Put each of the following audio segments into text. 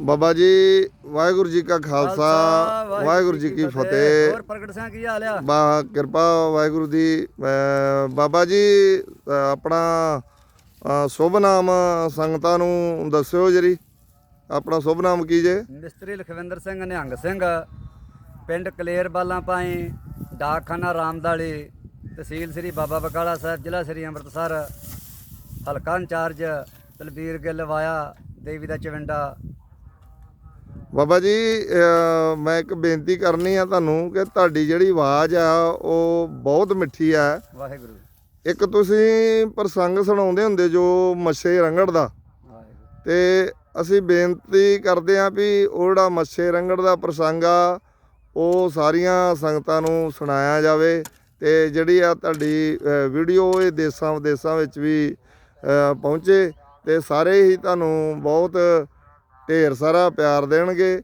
ਬਾਬਾ ਜੀ ਵਾਹਿਗੁਰੂ ਜੀ ਕਾ ਖਾਲਸਾ ਵਾਹਿਗੁਰੂ ਜੀ ਕੀ ਫਤਿਹ। ਹੋਰ ਪ੍ਰਗਟ ਸਿੰਘ ਕੀ ਹਾਲ ਆ? ਬਾ ਕਿਰਪਾ ਵਾਹਿਗੁਰੂ ਦੀ। ਬਾਬਾ ਜੀ ਆਪਣਾ ਸ਼ੁਭ ਨਾਮ ਸੰਗਤਾਂ ਨੂੰ ਦੱਸਿਓ ਜਰੀ। ਆਪਣਾ ਸ਼ੁਭ ਨਾਮ ਕੀ ਜੇ? ਮਿਸਤਰੀ ਲਖਵਿੰਦਰ ਸਿੰਘ ਨਿਹੰਗ ਸਿੰਘ ਪਿੰਡ ਕਲੇਰ ਬਾਲਾਂ ਪਾਈ ਡਾਕਖਾਨਾ ਰਾਮਦਾਲੀ ਤਹਿਸੀਲ ਸ੍ਰੀ ਬਾਬਾ ਬਕਾਲਾ ਸਾਹਿਬ ਜ਼ਿਲ੍ਹਾ ਸ੍ਰੀ ਅੰਮ੍ਰਿਤਸਰ ਹਲਕਾ ਇੰਚਾਰਜ ਤਲਬੀਰ ਗਿੱਲ ਵਾਇਆ ਦੇਵੀ ਦਾ ਚਵਿੰਡਾ ਬਾਬਾ ਜੀ ਮੈਂ ਇੱਕ ਬੇਨਤੀ ਕਰਨੀ ਆ ਤੁਹਾਨੂੰ ਕਿ ਤੁਹਾਡੀ ਜਿਹੜੀ ਆਵਾਜ਼ ਆ ਉਹ ਬਹੁਤ ਮਿੱਠੀ ਆ। ਵਾਹਿਗੁਰੂ। ਇੱਕ ਤੁਸੀਂ ਪ੍ਰਸੰਗ ਸੁਣਾਉਂਦੇ ਹੁੰਦੇ ਜੋ ਮੱਛੇ ਰੰਗੜ ਦਾ। ਤੇ ਅਸੀਂ ਬੇਨਤੀ ਕਰਦੇ ਹਾਂ ਵੀ ਉਹ ਜਿਹੜਾ ਮੱਛੇ ਰੰਗੜ ਦਾ ਪ੍ਰਸੰਗ ਆ ਉਹ ਸਾਰੀਆਂ ਸੰਗਤਾਂ ਨੂੰ ਸੁਣਾਇਆ ਜਾਵੇ ਤੇ ਜਿਹੜੀ ਆ ਤੁਹਾਡੀ ਵੀਡੀਓ ਇਹ ਦੇਸਾਂ ਵਿਦੇਸਾਂ ਵਿੱਚ ਵੀ ਪਹੁੰਚੇ ਤੇ ਸਾਰੇ ਹੀ ਤੁਹਾਨੂੰ ਬਹੁਤ ਢੇਰ ਸਾਰਾ ਪਿਆਰ ਦੇਣਗੇ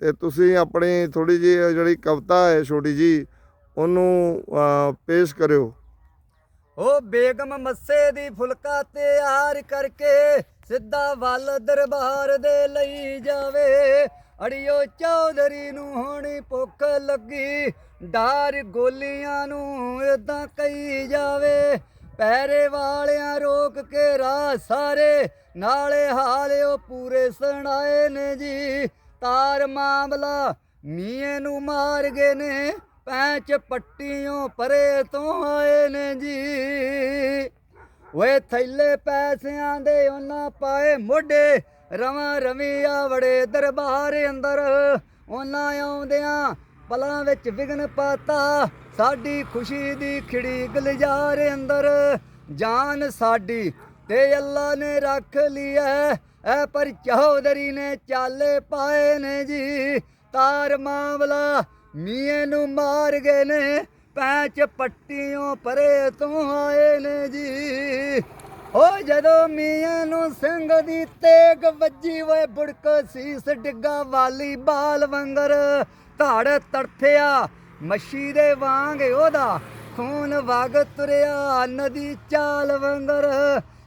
ਤੇ ਤੁਸੀਂ ਆਪਣੀ ਥੋੜੀ ਜਿਹੀ ਜਿਹੜੀ ਕਵਿਤਾ ਹੈ ਛੋਟੀ ਜੀ ਉਹਨੂੰ ਪੇਸ਼ ਕਰਿਓ। ਉਹ ਬੇਗਮ ਮੱਸੇ ਦੀ ਫੁਲਕਾ ਤਿਆਰ ਕਰਕੇ ਸਿੱਧਾ ਵੱਲ ਦਰਬਾਰ ਦੇ ਲਈ ਜਾਵੇ। ਅੜਿਓ ਚੌਧਰੀ ਨੂੰ ਹੋਣੀ ਭੁੱਖ ਲੱਗੀ, ਡਾਰ ਗੋਲੀਆਂ ਨੂੰ ਇਦਾਂ ਕਹੀ ਜਾਵੇ। ਪੈਰੇ ਵਾਲਿਆਂ ਰੋਕ ਕੇ ਰਾਹ ਸਾਰੇ ਨਾਲੇ ਹਾਲਿਓ ਪੂਰੇ ਸੁਣਾਏ ਨੇ ਜੀ। ਤਾਰ ਮਾਮਲਾ ਮੀਏ ਨੂੰ ਮਾਰ ਗਏ ਨੇ, ਪੈਂਚ ਪੱਟੀਆਂ ਪਰੇ ਤੋਂ ਆਏ ਨੇ ਜੀ। ਓਏ ਥੈਲੇ ਪੈਸਿਆਂ ਦੇ ਉਹਨਾਂ ਪਾਏ ਮੋਢੇ, ਰਵਾਂ ਰਵੀ ਆ ਵੜੇ ਦਰਬਾਰ ਅੰਦਰ। ਉਹਨਾਂ ਆਉਂਦਿਆਂ ਪਲਾਂ ਵਿੱਚ ਵਿਗਨ ਪਾਤਾ, ਸਾਡੀ ਖੁਸ਼ੀ ਦੀ ਖਿੜੀ ਗਲਜਾਰ ਅੰਦਰ। ਜਾਨ ਸਾਡੀ ਤੇ ਅੱਲਾ ਨੇ ਰੱਖ ਲਈ ਐ ਪਰ ਚੌਧਰੀ ਨੇ ਚਾਲੇ ਪਾਏ ਨੇ ਜੀ। ਤਾਰ ਮਾਮਲਾ ਮੀਏ ਨੂੰ ਮਾਰ ਗਏ ਨੇ। ਪੈਂਚ ਪੱਟੀਆਂ ਪਰੇ ਤੋਂ ਆਏ ਨੇ ਜੀ। ਓ ਜਦੋਂ ਮੀਆਂ ਨੂੰ ਸਿੰਘ ਦੀ ਤੇਗ ਵੱਜੀ, ਓਏ ਬੁੜਕ ਸੀਸ ਡਿੱਗਾ ਵਾਲੀ ਬਾਲ ਵੰਗਰ। ਧੜ ਤੜਫਿਆ ਮੱਛੀ ਦੇ ਵਾਂਗ, ਉਹਦਾ ਖੂਨ ਵਗ ਤੁਰਿਆ ਨਦੀ ਚਾਲ ਵੰਗਰ।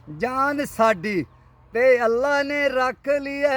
ਜਾਨ ਸਾਡੀ ਤੇ ਅੱਲਾ ਨੇ ਰੱਖ ਲਿਆ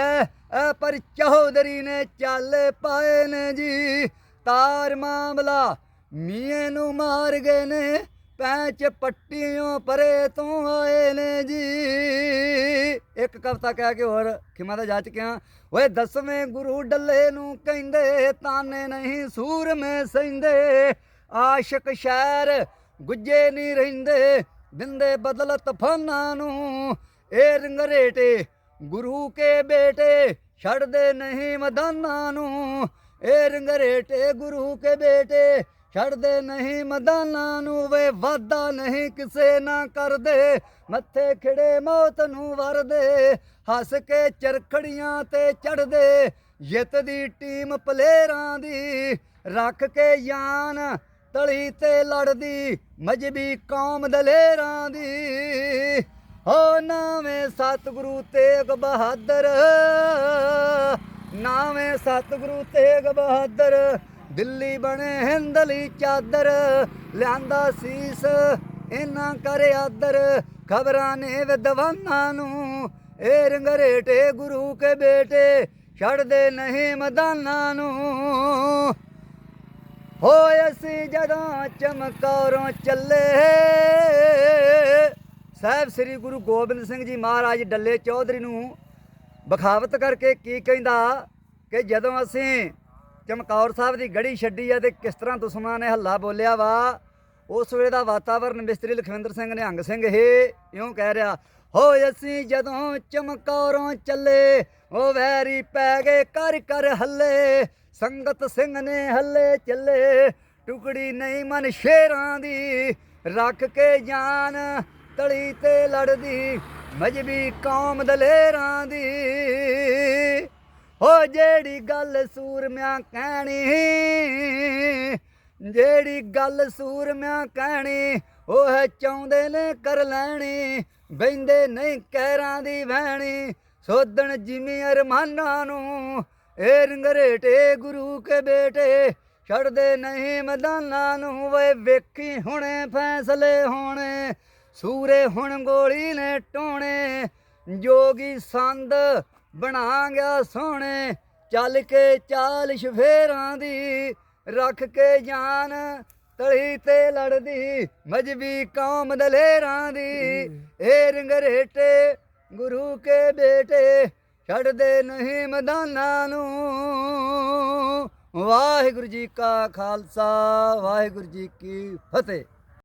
ਐ ਪਰ ਚੌਧਰੀ ਨੇ ਚਾਲੇ ਪਾਏ ਨੇ ਜੀ। ਤਾਰ ਮਾਮਲਾ ਮੀਏ ਨੂੰ ਮਾਰ ਗਏ ਨੇ, ਪੈਂਚ ਪੱਟੀਆਂ ਪਰੇ ਤੋਂ ਆਏ ਨੇ ਜੀ। ਇੱਕ ਕਵਤਾ ਕਹਿ ਕੇ ਹੋਰ ਖਿਮਾ ਦਾ ਜਾ ਚੁੱਕਿਆ ਓਏ ਦਸਵੇਂ ਗੁਰੂ ਡੱਲੇ ਨੂੰ ਕਹਿੰਦੇ, ਤਾਨੇ ਨਹੀਂ ਸੂਰਮੇ ਸੈਂਦੇ ਆਸ਼ਿਕ ਸ਼ਹਿਰ ਗੁੱਜੇ ਨਹੀਂ ਰਹਿੰਦੇ। ਦਿੰਦੇ ਬਦਲਤ ਫਾਨਾਂ ਨੂੰ। ਇਹ ਰੰਗਰੇਟੇ ਗੁਰੂ ਕੇ ਬੇਟੇ ਛੱਡਦੇ ਨਹੀਂ ਮਦਾਨਾਂ ਨੂੰ। ਇਹ ਰੰਗਰੇਟੇ ਗੁਰੂ ਕੇ ਬੇਟੇ ਛੱਡਦੇ ਨਹੀਂ ਮਦਾਨਾਂ ਨੂੰ। ਵੇ ਵਾਦਾ ਨਹੀਂ ਕਿਸੇ ਨਾ ਕਰਦੇ, ਮੱਥੇ ਖਿੜੇ ਮੌਤ ਨੂੰ ਵਰਦੇ। ਹੱਸ ਕੇ ਚਰਖੜੀਆਂ ਤੇ ਚੜਦੇ, ਜਿੱਤ ਦੀ ਟੀਮ ਪਲੇਅਰਾਂ ਦੀ। ਰੱਖ ਕੇ ਯਾਨ ਤਲੀ ਤੇ ਲੜਦੀ, ਮਜਬੀ ਕੌਮ ਦਲੇਰਾਂ ਦੀ। ਹੋ ਨਾਵੇਂ ਸਤਿਗੁਰੂ ਤੇਗ ਬਹਾਦਰ, ਨਾਵੇਂ ਸਤਿਗੁਰੂ ਤੇਗ ਬਹਾਦਰ, ਦਿੱਲੀ ਬਣੇ ਹਿੰਦਲੀ ਚਾਦਰ, ਲਿਆਂਦਾ ਸੀਸ ਇਹਨਾਂ ਕਰੇ ਆਦਰ। ਖਬਰਾਂ ਨੇ ਵਿਦਵਾਨਾਂ ਨੂੰ ਏ ਰੰਗਰੇਟੇ ਗੁਰੂ ਕੇ ਬੇਟੇ, ਛੱਡਦੇ ਨਹੀਂ ਮਦਾਨਾਂ ਨੂੰ। ਹੋਏ ਅਸੀਂ ਜਦੋਂ ਚਮਕੌਰੋਂ ਚੱਲੇ, ਸਾਹਿਬ ਸ੍ਰੀ ਗੁਰੂ ਗੋਬਿੰਦ ਸਿੰਘ ਜੀ ਮਹਾਰਾਜ ਡੱਲੇ ਚੌਧਰੀ ਨੂੰ ਬਖਾਵਤ ਕਰਕੇ ਕੀ ਕਹਿੰਦਾ ਕਿ ਜਦੋਂ ਅਸੀਂ ਚਮਕੌਰ ਸਾਹਿਬ ਦੀ ਗੜੀ ਛੱਡੀ ਆ ਤੇ ਕਿਸ ਤਰ੍ਹਾਂ ਦੁਸ਼ਮਣਾਂ ਨੇ ਹੱਲਾ ਬੋਲਿਆ ਵਾ, ਉਸ ਵੇਲੇ ਦਾ ਵਾਤਾਵਰਨ ਮਿਸਤਰੀ ਲਖਵਿੰਦਰ ਸਿੰਘ ਨਿਹੰਗ ਸਿੰਘ ਇਹ ਇਉਂ ਕਹਿ ਰਿਹਾ, ਹੋਏ ਅਸੀਂ ਜਦੋਂ ਚਮਕੌਰੋਂ ਚੱਲੇ, ਉਹ ਵੈਰੀ ਪੈ ਗਏ ਕਰ ਕਰ ਹੱਲੇ ਸੰਗਤ ਸਿੰਘ ਨੇ ਹੱਲੇ ਚੱਲੇ, ਟੁਕੜੀ ਨਹੀਂ ਮਨ ਸ਼ੇਰਾਂ ਦੀ, ਰੱਖ ਕੇ ਜਾਨ ਤਲੀ ਤੇ ਲੜਦੀ, ਮਜਬੀ ਕੌਮ ਦਲੇਰਾਂ ਦੀ। ਹੋ ਜਿਹੜੀ ਗੱਲ ਸੂਰਮਿਆਂ ਕਹਿਣੀ, ਜਿਹੜੀ ਗੱਲ ਸੂਰਮਿਆਂ ਕਹਿਣੀ, ਉਹ ਹੈ ਚਾਹੁੰਦੇ ਨੇ ਕਰ ਲੈਣੀ ਬੈਂਦੇ ਨਹੀਂ ਕਹਿਰਾਂ ਦੀ ਵਹਿਣੀ, ਸੋਧਣ ਜਿਵੇਂ ਅਰਮਾਨਾਂ ਨੂੰ ਇਹ ਰੰਗਰੇਟੇ ਗੁਰੂ ਕੇ ਬੇਟੇ ਛੱਡਦੇ ਨਹੀਂ ਮੈਦਾਨਾਂ ਨੂੰ ਵੇ ਵੇਖੀ ਹੁਣੇ ਫੈਸਲੇ ਹੋਣੇ। ਸੂਰੇ ਹੁਣ ਗੋਲੀ ਨੇ ਟੋਣੇ ਜੋਗੀ ਸੰਦ ਬਣਾ ਗਿਆ ਸੋਹਣੇ। ਚੱਲ ਕੇ ਚਾਲ ਸ਼ਫੇਰਾਂ ਦੀ ਰੱਖ ਕੇ ਜਾਨ ਤਲੀ ਤੇ ਲੜਦੀ ਮਜਬੀ ਕੌਮ ਦਲੇਰਾਂ ਦੀ। ਏ ਰਿੰਗਰੇਟੇ ਗੁਰੂ ਕੇ ਬੇਟੇ ਛੱਡਦੇ ਨਹੀਂ ਮੈਦਾਨਾਂ ਨੂੰ। ਵਾਹਿਗੁਰੂ ਜੀ ਕਾ ਖਾਲਸਾ ਵਾਹਿਗੁਰੂ ਜੀ ਕੀ ਫਤਿਹ।